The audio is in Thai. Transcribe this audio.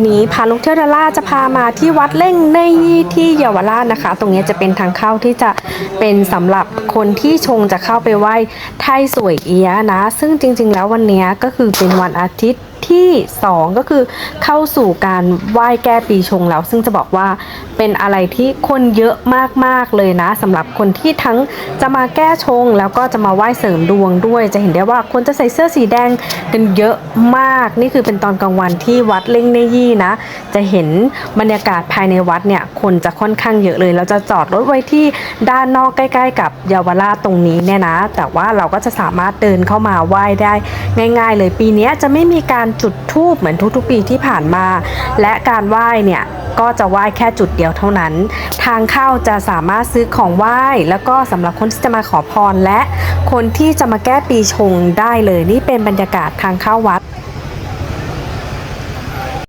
วันนี้พาลูกเที่ยวดาราจะพามาที่วัดเล่งในที่เยาวราชนะคะ ตรงนี้จะเป็นทางเข้าที่จะเป็นสำหรับคนที่ชงจะเข้าไปไหว้ไทยสวยเอียะนะ ซึ่งจริง ๆ แล้ววันนี้ก็คือเป็นวันอาทิตย์ ที่ 2 ก็คือเข้าสู่การไหว้แก้ปีชงแล้ว ซึ่งจะบอกว่าเป็นอะไรที่คนเยอะมากๆเลยนะสำหรับคนที่ทั้งจะมาแก้ชง แล้วก็จะมาไหว้เสริมดวงด้วย จะเห็นได้ว่าคนจะใส่เสื้อสีแดงกันเยอะมาก นี่คือเป็นตอนกลางวันที่วัดเล่งเนยี่นะ จะเห็นบรรยากาศภายในวัดเนี่ยคนจะค่อนข้างเยอะเลยเราจะจอดรถไว้ที่ด้านนอกใกล้ ๆ กับเยาวราชตรงนี้เนี่ยนะ แต่ว่าเราก็จะสามารถเดินเข้ามาไหว้ได้ง่าย ๆ เลยปีนี้จะไม่มีการจุดทูบเหมือนทุกๆปีที่ผ่านมา และการไหว้เนี่ยก็จะไหว้แค่จุดเดียวเท่านั้น ทางเข้าจะสามารถซื้อของไหว้ แล้วก็สำหรับคนที่จะมาขอพรและคนที่จะมาแก้ปีชงได้เลย นี่เป็นบรรยากาศทางเข้าวัด